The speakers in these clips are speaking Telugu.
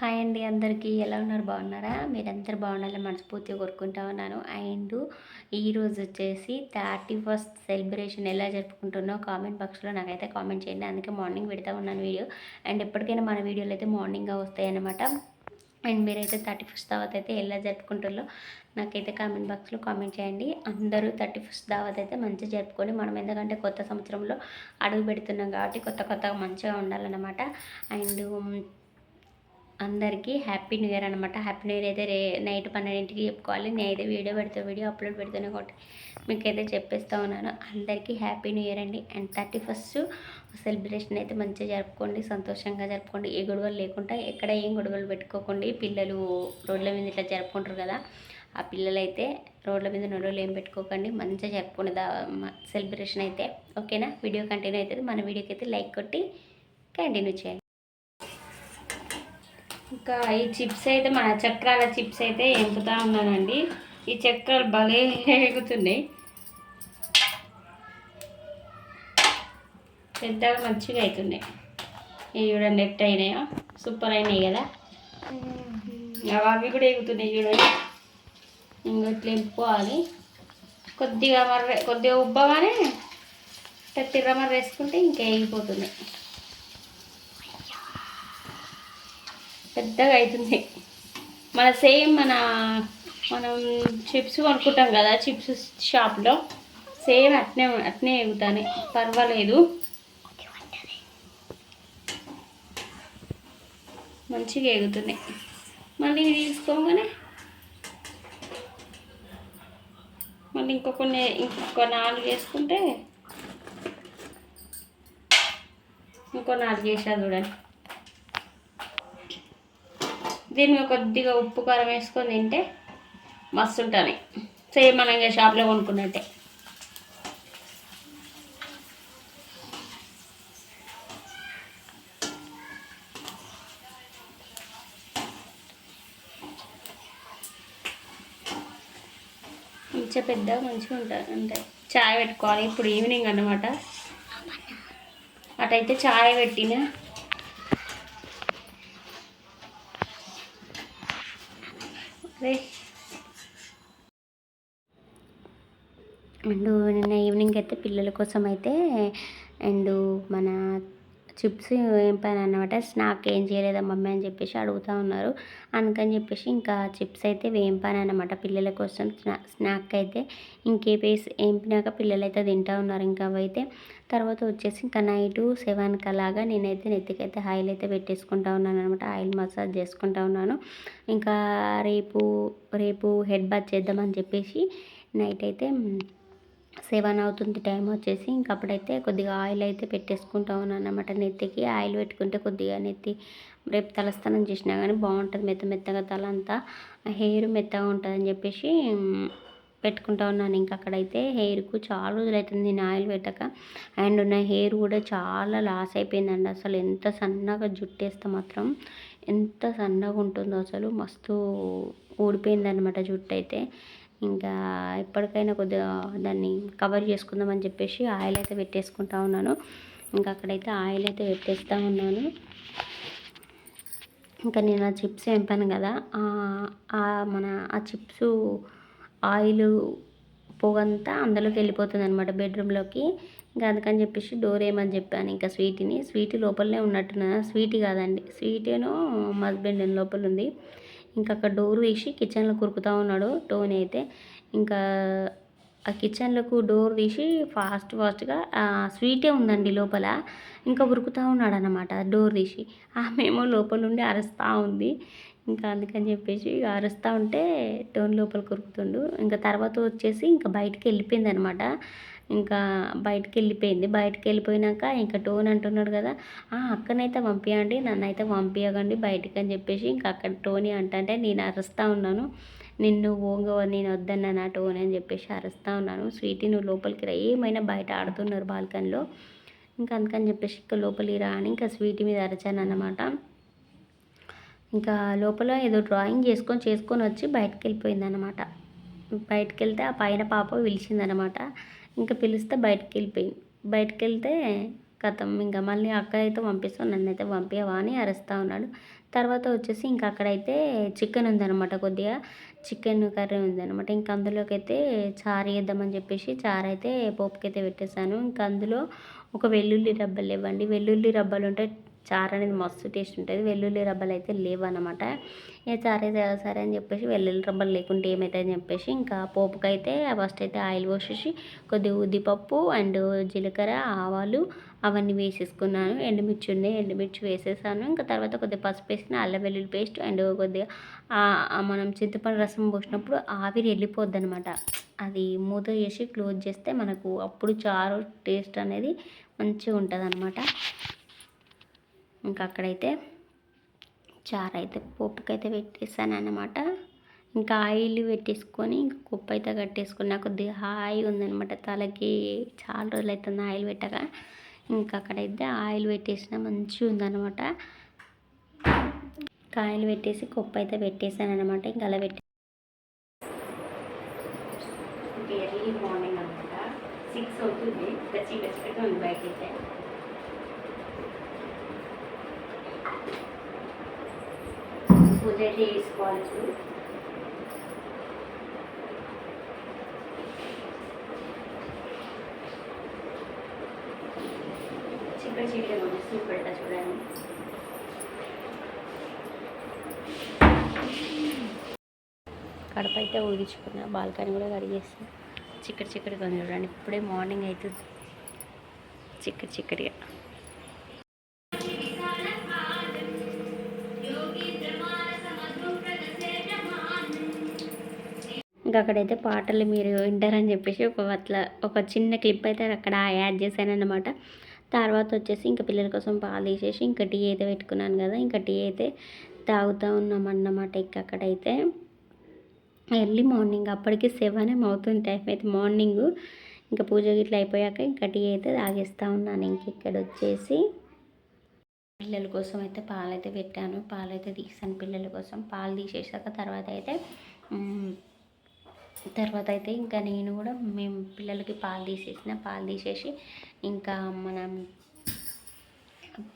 హాయ్ అండి అందరికీ ఎలా ఉన్నారు? బాగున్నారా? మీరందరూ బాగుండాలని మనస్ఫూర్తిగా కోరుకుంటా ఉన్నాను. అండ్ ఈరోజు వచ్చేసి థర్టీ ఫస్ట్ సెలబ్రేషన్ ఎలా జరుపుకుంటున్నో కామెంట్ బాక్స్లో నాకైతే కామెంట్ చేయండి. అందుకే మార్నింగ్ పెడతా ఉన్నాను వీడియో. అండ్ ఎప్పటికైనా మన వీడియోలు అయితే మార్నింగ్గా వస్తాయి అనమాట అండ్ మీరైతే థర్టీ ఫస్ట్ దావత్ అయితే ఎలా జరుపుకుంటారో నాకైతే కామెంట్ బాక్స్లో కామెంట్ చేయండి. అందరూ థర్టీ ఫస్ట్ దావత్ అయితే మంచిగా జరుపుకొని మనం ఎందుకంటే కొత్త సంవత్సరంలో అడుగు పెడుతున్నాం కాబట్టి కొత్త కొత్తగా మంచిగా ఉండాలన్నమాట. అండ్ అందరికీ హ్యాపీ న్యూ ఇయర్ అనమాట హ్యాపీ న్యూ ఇయర్ అయితే రే నైట్ పన్నెండింటికి చెప్పుకోవాలి. నేను అయితే వీడియో పెడితే వీడియో అప్లోడ్ పెడుతూనే ఒకటి మీకైతే చెప్పేస్తూ ఉన్నాను. అందరికీ హ్యాపీ న్యూ ఇయర్ అండి. అండ్ థర్టీ ఫస్ట్ సెలబ్రేషన్ అయితే మంచిగా జరుపుకోండి. సంతోషంగా జరుపుకోండి. ఏ గొడవలు లేకుండా ఎక్కడ ఏం గొడవలు పెట్టుకోకండి. పిల్లలు రోడ్ల మీద ఇట్లా జరుపుకుంటారు కదా ఆ పిల్లలైతే రోడ్ల మీద నొడవలు ఏం పెట్టుకోకండి. మంచిగా జరుపుకునే సెలబ్రేషన్ అయితే. ఓకేనా వీడియో కంటిన్యూ అవుతుంది. మన వీడియోకి అయితే లైక్ కొట్టి కంటిన్యూ చేయండి. ఇంకా ఈ చిప్స్ అయితే మన చక్రాల చిప్స్ అయితే ఎంపుతా ఉన్నానండి. ఈ చక్రాలు భలే ఎగుతున్నాయి. పెద్దగా మంచిగా అవుతున్నాయి. ఇవి చూడండి ఎట్ అయినాయో? సూపర్ అయినాయి కదా? అవి కూడా ఎగుతున్నాయి చూడండి. ఇంకా ఇట్లా ఎంపుకోవాలి. కొద్దిగా మర్ర కొద్దిగా ఉబ్బగానే తిర్ర మర్ర వేసుకుంటే ఇంకా ఎగిపోతున్నాయి. పెద్దగా అవుతుంది. మన సేమ్ మన మనం చిప్స్ కొనుక్కుంటాం కదా చిప్స్ షాప్లో. సేమ్ అట్నే అట్నే ఎగుతాను. పర్వాలేదు. మంచిగా ఎగుతున్నాయి మళ్ళీ తీసుకోగానే మళ్ళీ ఇంకొక ఇంకొక నాలుగు వేసుకుంటే ఇంకో నాలుగు వేసాను చూడండి. దీన్ని కొద్దిగా ఉప్పు కారం వేసుకొని తింటే మస్తు ఉంటుంది సేమ్ మనం ఇంకా షాప్లో కొనుక్కున్నట్టే. మంచిగా పెద్దగా మంచిగా ఉంటుంది అంటే చాయ్ పెట్టుకోవాలి. ఇప్పుడు ఈవినింగ్ అనమాట అటైతే చాయ్ పెట్టిన అండ్ నిన్న ఈవినింగ్ అయితే పిల్లల కోసం అయితే అండ్ మన చిప్స్ ఏం పని అనమాట స్నాక్ ఏం చేయలేదా మమ్మీ అని చెప్పేసి అడుగుతూ ఉన్నారు. అందుకని చెప్పేసి ఇంకా చిప్స్ అయితే వేంపాను అనమాట పిల్లల కోసం స్నాక్ అయితే. ఇంకేపేసి ఏంపినాక పిల్లలు అయితే తింటూ ఉన్నారు ఇంకా అవైతే తర్వాత వచ్చేసి ఇంకా నైటు సెవెన్కి అలాగా నేనైతే నెత్తికైతే ఆయిల్ అయితే పెట్టేసుకుంటా ఉన్నాను అనమాట ఆయిల్ మసాజ్ చేసుకుంటా ఉన్నాను. ఇంకా రేపు రేపు హెడ్ బాత్ చేద్దామని చెప్పేసి నైట్ అయితే సెవెన్ అవుతుంది టైం వచ్చేసి. ఇంక అప్పుడైతే కొద్దిగా ఆయిల్ అయితే పెట్టేసుకుంటా ఉన్నాను అనమాట నెత్తికి. ఆయిల్ పెట్టుకుంటే కొద్దిగా నెత్తి రేపు తలస్నానం చేసినా కానీ బాగుంటుంది. మెత్త మెత్తగా తల అంతా హెయిర్ మెత్తగా ఉంటుందని చెప్పేసి పెట్టుకుంటా ఉన్నాను. ఇంక అక్కడైతే హెయిర్కు చాలా రోజులు అవుతుంది నేను ఆయిల్ పెట్టక. అండ్ నా హెయిర్ కూడా చాలా లాస్ అయిపోయిందండి. అసలు ఎంత సన్నగా జుట్టేస్తే మాత్రం ఎంత సన్నగా ఉంటుందో అసలు మస్తు ఊడిపోయిందనమాట జుట్టు అయితే ఇంకా ఎప్పటికైనా కొద్దిగా దాన్ని కవర్ చేసుకుందామని చెప్పేసి ఆయిల్ అయితే పెట్టేసుకుంటా ఉన్నాను. ఇంకా అక్కడైతే ఆయిల్ అయితే పెట్టేస్తూ ఉన్నాను. ఇంకా నేను ఆ చిప్స్ ఎంపాను కదా మన ఆ చిప్స్ ఆయిల్ పొగంతా అందులోకి వెళ్ళిపోతుంది అనమాట బెడ్రూమ్లోకి. ఇంకా అందుకని చెప్పేసి డోర్ ఏమని చెప్పాను ఇంకా స్వీట్ని. స్వీట్ లోపలనే ఉన్నట్టున్నా స్వీట్ కాదండి స్వీటేనో మా హస్బెండ్ లోపల ఉంది. ఇంకా అక్కడ డోర్ తీసి కిచెన్లో కురుకుతూ ఉన్నాడు టోన్ అయితే. ఇంకా ఆ కిచెన్లకు డోర్ తీసి ఫాస్ట్ ఫాస్ట్గా స్వీటే ఉందండి లోపల. ఇంకా ఉరుకుతూ ఉన్నాడు అనమాట డోర్ తీసి. ఆమెమో లోపల నుండి అరుస్తూ ఉంది. ఇంకా అందుకని చెప్పేసి అరుస్తూ ఉంటే టోన్ లోపల కురుకుతుండు. ఇంకా తర్వాత వచ్చేసి ఇంకా బయటికి వెళ్ళిపోయింది అనమాట ఇంకా బయటికి వెళ్ళిపోయింది బయటికి వెళ్ళిపోయినాక ఇంకా టోన్ అంటున్నాడు కదా అక్కనైతే పంపించండి నన్ను అయితే పంపించకండి బయటికి అని చెప్పేసి ఇంకా అక్కడ టోని అంటే నేను అరుస్తూ ఉన్నాను. నిన్ను ఓంగ నేను వద్దన్న నా టోన్ అని చెప్పేసి అరుస్తూ ఉన్నాను. స్వీటీ నువ్వు లోపలికి రా. ఏమైనా బయట ఆడుతున్నారు బాల్కనీలో? ఇంకా అందుకని చెప్పేసి ఇంకా లోపలికి రా అని ఇంకా స్వీటీ మీద అరచాను అన్నమాట. ఇంకా లోపల ఏదో డ్రాయింగ్ చేసుకొని చేసుకొని వచ్చి బయటకు వెళ్ళిపోయింది అనమాట బయటకు వెళ్తే ఆ పైన పాప పిలిచిందనమాట ఇంకా పిలిస్తే బయటకు వెళ్ళిపోయింది బయటకు వెళ్తే కథం ఇంకా మళ్ళీ అక్క అయితే పంపిస్తాను నన్ను అయితే పంపించవా అని అరుస్తూ ఉన్నాడు. తర్వాత వచ్చేసి ఇంకా అక్కడైతే చికెన్ ఉందన్నమాట కొద్దిగా. చికెన్ కర్రీ ఉందన్నమాట. ఇంకా అందులోకి అయితే చారు వేద్దామని చెప్పేసి చారు అయితే పోపుకైతే పెట్టేశాను. ఇంకా అందులో ఒక వెల్లుల్లి రబ్బలు ఇవ్వండి వెల్లుల్లి రబ్బలు ఉంటే చారు అనేది మస్తు టేస్ట్ ఉంటుంది. వెల్లుల్లి రబ్బలు అయితే లేవన్నమాట ఇక చారే సరే అని చెప్పేసి వెల్లుల్లి రబ్బలు లేకుంటే ఏమవుతుందని చెప్పేసి ఇంకా పోపుకైతే ఫస్ట్ అయితే ఆయిల్ పోసేసి కొద్దిగా ఉద్దిపప్పు అండ్ జీలకర్ర ఆవాలు అవన్నీ వేసేసుకున్నాను. ఎండుమిర్చి ఉన్నాయి ఎండుమిర్చి వేసేసాను. ఇంకా తర్వాత కొద్దిగా పసుపు వేసిన అల్లం వెల్లుల్లి పేస్ట్ అండ్ కొద్దిగా మనం చింతపండు రసం పోసినప్పుడు ఆవిరి వెళ్ళిపోద్ది అనమాట అది మూత చేసి క్లోజ్ చేస్తే మనకు అప్పుడు చారు టేస్ట్ అనేది మంచిగా ఉంటుంది అనమాట ఇంకా అక్కడైతే చారు అయితే పోపుకైతే పెట్టేసాను అనమాట ఇంకా ఆయిల్ పెట్టేసుకొని ఇంకా కుప్ప అయితే కట్టేసుకున్న కొద్దిగా హాయి ఉందనమాట తలకి. చాలా రోజులు అవుతుంది ఆయిల్ పెట్టగా ఇంకా అక్కడైతే ఆయిల్ పెట్టేసిన మంచిగా ఉందనమాట ఆయిల్ పెట్టేసి కుప్ప అయితే పెట్టేసాను అనమాట ఇంకా అలా పెట్టి ఎర్లీ మార్నింగ్ అనమాట సిక్స్ అవుతుంది. కచ్చి కచ్చిగా ఉంది బయట అయితే పూజ అయితే చేసుకోవాలి ఇప్పుడు చికెన్ చికెన్ ఉంది సూప్ పెడతా చూడండి. కడప అయితే ఊగించుకున్నా బాల్కనీ కూడా కడిగేస్తాను చిక్కటి చిక్కడిగా ఉంది చూడండి. ఇప్పుడే మార్నింగ్ అవుతుంది. చిక్కటి చిక్కడిగా ఇంకా అక్కడైతే పాటలు మీరు వింటారని చెప్పేసి ఒక అట్లా ఒక చిన్న క్లిప్ అయితే అక్కడ యాడ్ చేశాను అనమాట తర్వాత వచ్చేసి ఇంకా పిల్లల కోసం పాలు తీసేసి ఇంకా టీ అయితే పెట్టుకున్నాను కదా ఇంకా టీ అయితే తాగుతూ ఉన్నాం అన్నమాట ఇంకా అక్కడైతే. ఎర్లీ మార్నింగ్ అప్పటికి సెవెన్ ఏం అవుతుంది టైం అయితే మార్నింగ్. ఇంకా పూజ గిట్లా అయిపోయాక ఇంకా టీ అయితే తాగేస్తూ ఉన్నాను ఇంక ఇక్కడ వచ్చేసి. పిల్లల కోసం అయితే పాలు అయితే పెట్టాను పాలు అయితే తీసాను పిల్లల కోసం. పాలు తీసేసాక తర్వాత అయితే తర్వాత అయితే ఇంకా నేను కూడా మేము పిల్లలకి పాలు తీసేసిన పాలు తీసేసి ఇంకా మనం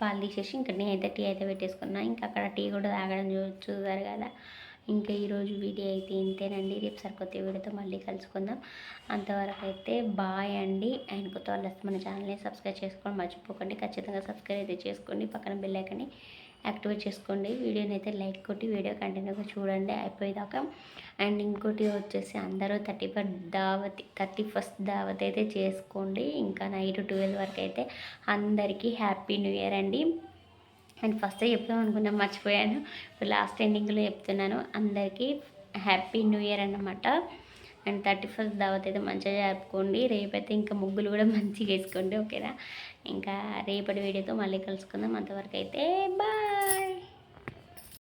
పాలు తీసేసి ఇంకా నేను అయితే టీ అయితే పెట్టేసుకున్నా. ఇంకా అక్కడ టీ కూడా తాగడం చూ చూసారు కదా. ఇంకా ఈరోజు వీడియో అయితే ఇంతేనండి. రేపు సరికొత్త వీడియోతో మళ్ళీ కలుసుకుందాం. అంతవరకు అయితే బాయ్ అండి. అండ్ కొత్త వాళ్ళు వస్తే మన ఛానల్ని సబ్స్క్రైబ్ చేసుకోండి మర్చిపోకండి. ఖచ్చితంగా సబ్స్క్రైబ్ అయితే చేసుకోండి. పక్కన బెల్ ఐకన్ని యాక్టివేట్ చేసుకోండి. వీడియోని అయితే లైక్ కొట్టి వీడియో కంటిన్యూగా చూడండి. అయిపోయేదాకా. అండ్ ఇంకోటి వచ్చేసి అందరూ థర్టీ ఫస్ట్ దావత్ థర్టీ ఫస్ట్ దావత్ అయితే చేసుకోండి. ఇంకా నైట్ ట్వెల్వ్ వరకు అయితే అందరికీ హ్యాపీ న్యూ ఇయర్ అండి. అండ్ ఫస్ట్ చెప్తాం అనుకున్నా మర్చిపోయాను. ఇప్పుడు లాస్ట్ ఎండింగ్లో చెప్తున్నాను. అందరికీ హ్యాపీ న్యూ ఇయర్ అన్నమాట. అండ్ థర్టీ ఫస్ట్ దావత్ అయితే మంచిగా జరుపుకోండి. రేపైతే ఇంకా ముగ్గులు కూడా మంచిగా వేసుకోండి ఓకేనా? ఇంకా రేపటి వీడియోతో మళ్ళీ కలుసుకుందాం. అంతవరకు అయితే బాయ్!